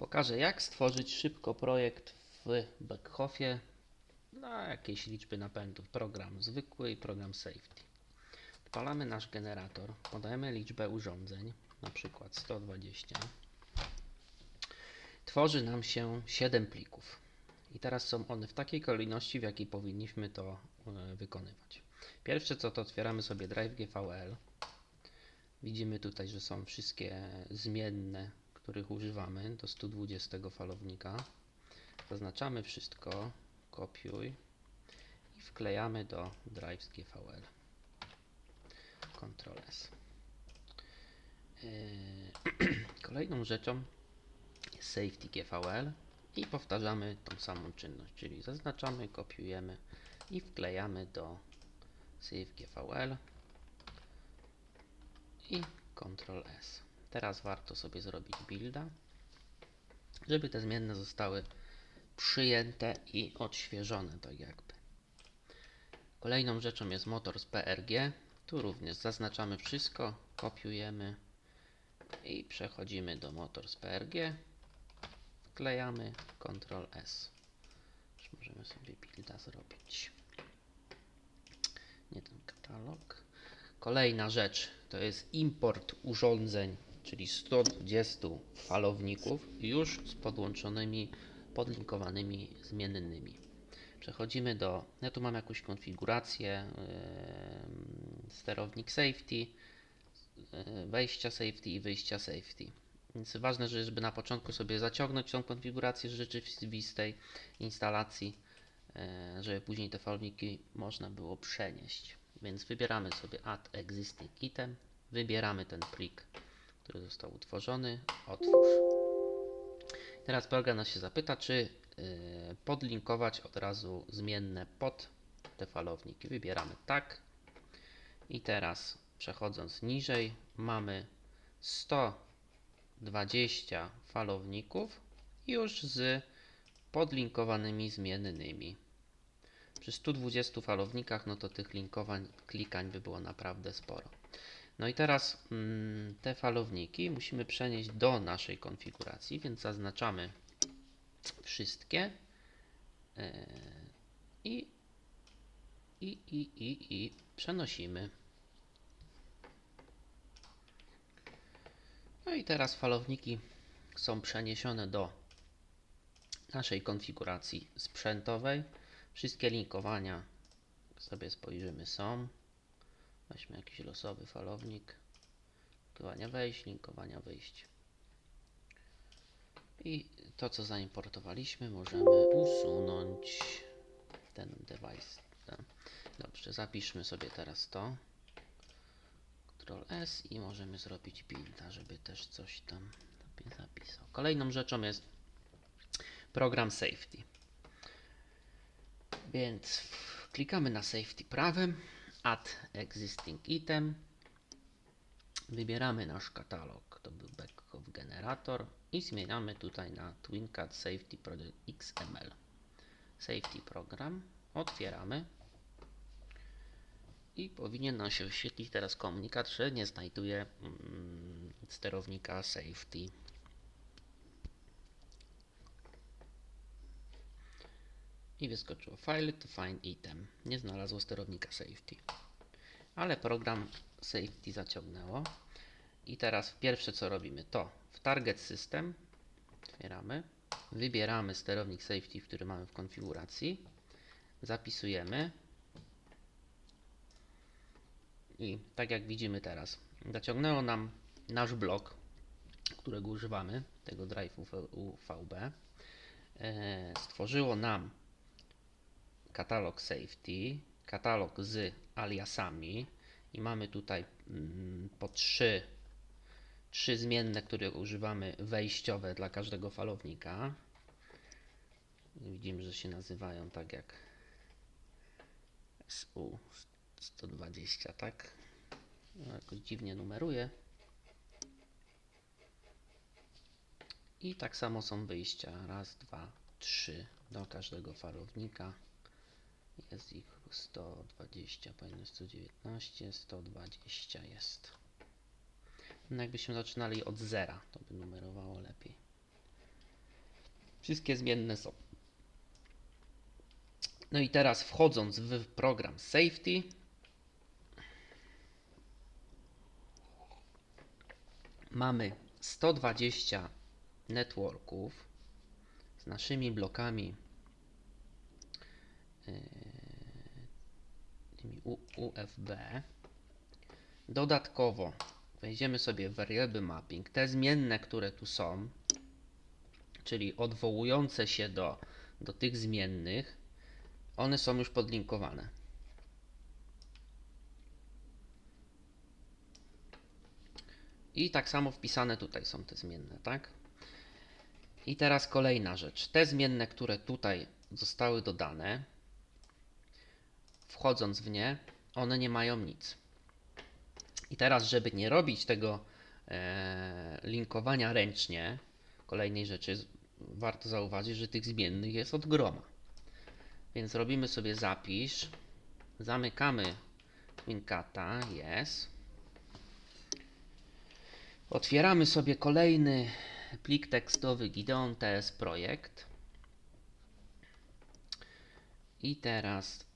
Pokażę jak stworzyć szybko projekt w Backhofie na jakiejś liczby napędów. Program zwykły i program safety. Odpalamy nasz generator, podajemy liczbę urządzeń, na przykład 120. Tworzy nam się 7 plików. I teraz są one w takiej kolejności, w jakiej powinniśmy to e, wykonywać. Pierwsze co to otwieramy sobie drive GVL. Widzimy tutaj, że są wszystkie zmienne, których używamy do 120 falownika. Zaznaczamy wszystko, kopiuj i wklejamy do drive z GVL. Ctrl S. Yy, Kolejną rzeczą jest safety GVL i powtarzamy tą samą czynność, czyli zaznaczamy, kopiujemy i wklejamy do save GVL i Ctrl S. Teraz warto sobie zrobić builda, żeby te zmienne zostały przyjęte i odświeżone, tak jakby. Kolejną rzeczą jest motor z PRG. Tu również zaznaczamy wszystko, kopiujemy i przechodzimy do motor z PRG. Wklejamy Ctrl S. Już możemy sobie builda zrobić. Nie ten katalog. Kolejna rzecz to jest import urządzeń, czyli 120 falowników już z podłączonymi, podlinkowanymi zmiennymi. Przechodzimy do. Ja tu mam jakąś konfigurację, yy, sterownik safety, yy, wejścia safety i wyjścia safety. Więc ważne, że żeby na początku sobie zaciągnąć tą konfigurację rzeczywistej instalacji, yy, żeby później te falowniki można było przenieść. Więc wybieramy sobie Add Existing Item, wybieramy ten plik, który został utworzony, otwórz. Teraz program nas się zapyta, czy yy, podlinkować od razu zmienne pod te falowniki. Wybieramy tak. I teraz przechodząc niżej mamy 120 falowników już z podlinkowanymi zmiennymi. Przy 120 falownikach, no to tych linkowań, klikań by było naprawdę sporo. No i teraz mm, te falowniki musimy przenieść do naszej konfiguracji, więc zaznaczamy wszystkie yy, i, i, i, i, i przenosimy. No i teraz falowniki są przeniesione do naszej konfiguracji sprzętowej. Wszystkie linkowania, sobie spojrzymy, są. Weźmy jakiś losowy falownik. Linkowania wejść, linkowania wyjść. I to, co zaimportowaliśmy, możemy usunąć ten device. Dobrze, zapiszmy sobie teraz to. Ctrl S i możemy zrobić builda, żeby też coś tam zapisał. Kolejną rzeczą jest program safety. Więc klikamy na safety prawym, add existing item, wybieramy nasz katalog, to był backup generator i zmieniamy tutaj na TwinCAD Safety Project XML. Safety program, otwieramy i powinien nam się wyświetlić teraz komunikat, że nie znajduje mm, sterownika safety. I wyskoczyło File to find item. Nie znalazło sterownika safety. Ale program safety zaciągnęło. I teraz pierwsze co robimy to w target system otwieramy, wybieramy sterownik safety, który mamy w konfiguracji, zapisujemy i tak jak widzimy teraz, zaciągnęło nam nasz blok, którego używamy, tego drive UVB, e, stworzyło nam katalog safety, katalog z aliasami i mamy tutaj mm, po trzy, trzy zmienne, które używamy wejściowe dla każdego falownika. Widzimy, że się nazywają tak jak SU 120, tak? Jakoś dziwnie numeruje. I tak samo są wyjścia. Raz, dwa, trzy do każdego falownika. Jest ich 120, powinno 119, 120 jest. No jakbyśmy zaczynali od zera, to by numerowało lepiej. Wszystkie zmienne są. No i teraz wchodząc w program Safety, mamy 120 networków z naszymi blokami yy, tymi UFB. Dodatkowo wejdziemy sobie w variable mapping. Te zmienne, które tu są, czyli odwołujące się do, do tych zmiennych, one są już podlinkowane. I tak samo wpisane tutaj są te zmienne, tak? I teraz kolejna rzecz. Te zmienne, które tutaj zostały dodane, wchodząc w nie, one nie mają nic. I teraz, żeby nie robić tego e, linkowania ręcznie, kolejnej rzeczy, warto zauważyć, że tych zmiennych jest od groma. Więc robimy sobie zapisz, zamykamy WinCata, jest. Otwieramy sobie kolejny plik tekstowy Gideon TS Projekt. I teraz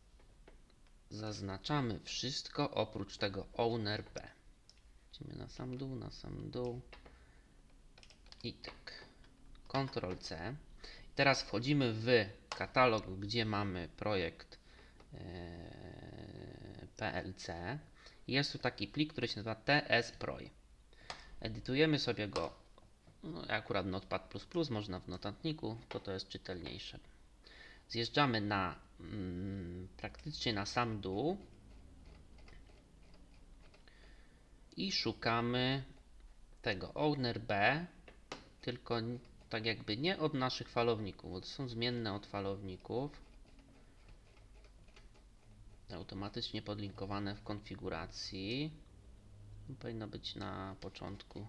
zaznaczamy wszystko oprócz tego owner P. Idziemy na sam dół, na sam dół. I tak. Ctrl C. I teraz wchodzimy w katalog, gdzie mamy projekt e, PLC. Jest tu taki plik, który się nazywa tsproj. Edytujemy sobie go no, akurat Notepad++, można w notatniku, to to jest czytelniejsze. Zjeżdżamy na mm, praktycznie na sam dół i szukamy tego owner B, tylko tak jakby nie od naszych falowników, bo to są zmienne od falowników. Automatycznie podlinkowane w konfiguracji. Powinno być na początku.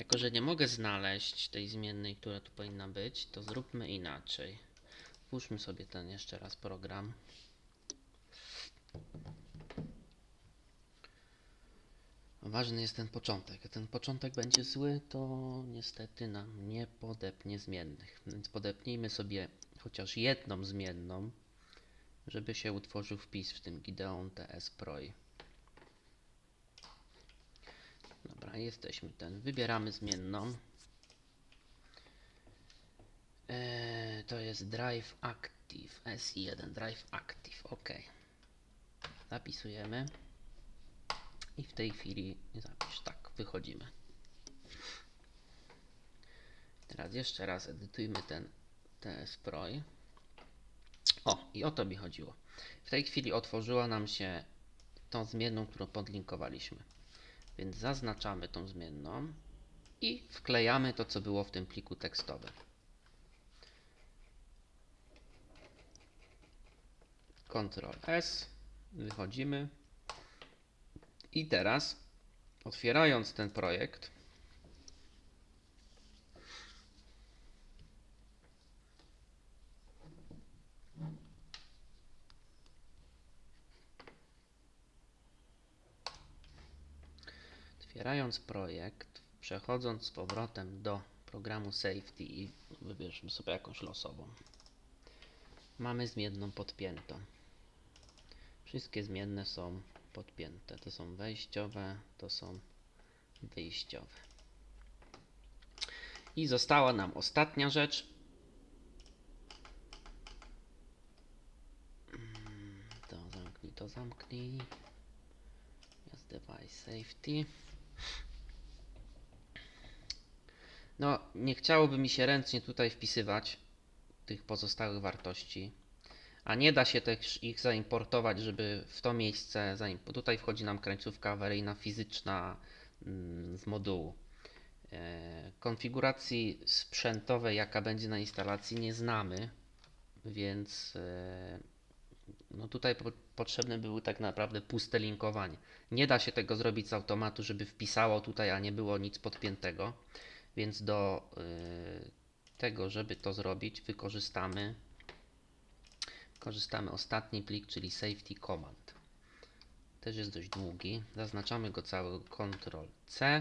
Jako, że nie mogę znaleźć tej zmiennej, która tu powinna być, to zróbmy inaczej. Włóżmy sobie ten jeszcze raz program. Ważny jest ten początek. Ten początek będzie zły, to niestety nam nie podepnie zmiennych. Więc podepnijmy sobie chociaż jedną zmienną, żeby się utworzył wpis w tym Gideon TS Proj. Jesteśmy ten. Wybieramy zmienną. Eee, to jest Drive Active SI1 Drive Active. OK. Zapisujemy. I w tej chwili zapisz tak, wychodzimy. Teraz jeszcze raz edytujmy ten TS Proj. O, i o to mi chodziło. W tej chwili otworzyła nam się tą zmienną, którą podlinkowaliśmy. Więc zaznaczamy tą zmienną i wklejamy to, co było w tym pliku tekstowym. Ctrl S, wychodzimy. I teraz, otwierając ten projekt, otwierając projekt, przechodząc z powrotem do programu Safety i wybierzmy sobie jakąś losową, mamy zmienną podpiętą. Wszystkie zmienne są podpięte. To są wejściowe, to są wyjściowe. I została nam ostatnia rzecz. Mm, To zamknij, to zamknij. Jest device safety. No, nie chciałoby mi się ręcznie tutaj wpisywać tych pozostałych wartości. A nie da się też ich zaimportować, żeby w to miejsce. tutaj wchodzi nam krańcówka awaryjna fizyczna mm, z modułu. E, Konfiguracji sprzętowej, jaka będzie na instalacji, nie znamy, więc e, no tutaj po, potrzebne były tak naprawdę puste linkowanie. Nie da się tego zrobić z automatu, żeby wpisało tutaj, a nie było nic podpiętego, więc do e, tego, żeby to zrobić, wykorzystamy korzystamy ostatni plik, czyli safety command. też jest dość długi. Zaznaczamy go cały Ctrl C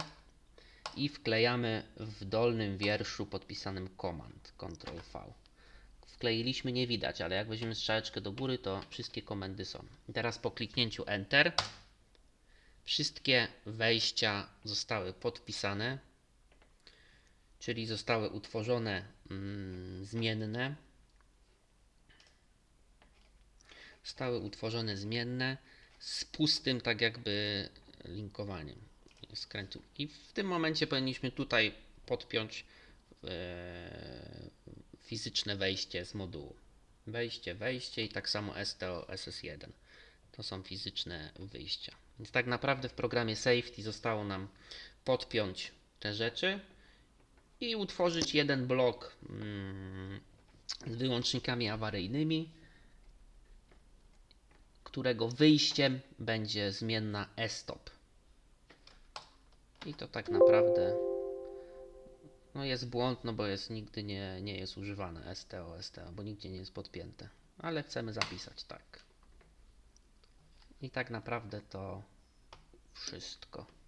i wklejamy w dolnym wierszu podpisanym Command Ctrl V. Wkleiliśmy, nie widać, ale jak weźmiemy strzałeczkę do góry, to wszystkie komendy są. I teraz po kliknięciu Enter wszystkie wejścia zostały podpisane, czyli zostały utworzone mm, zmienne. Zostały utworzone zmienne z pustym, tak jakby linkowaniem. Skrętu. I w tym momencie powinniśmy tutaj podpiąć e, fizyczne wejście z modułu. Wejście, wejście i tak samo STO, SS1. To są fizyczne wyjścia. Więc tak naprawdę w programie Safety zostało nam podpiąć te rzeczy i utworzyć jeden blok mm, z wyłącznikami awaryjnymi, którego wyjściem będzie zmienna stop. I to tak naprawdę no jest błąd, no bo jest nigdy nie, nie jest używane STO, STO, bo nigdzie nie jest podpięte. Ale chcemy zapisać tak. I tak naprawdę to wszystko.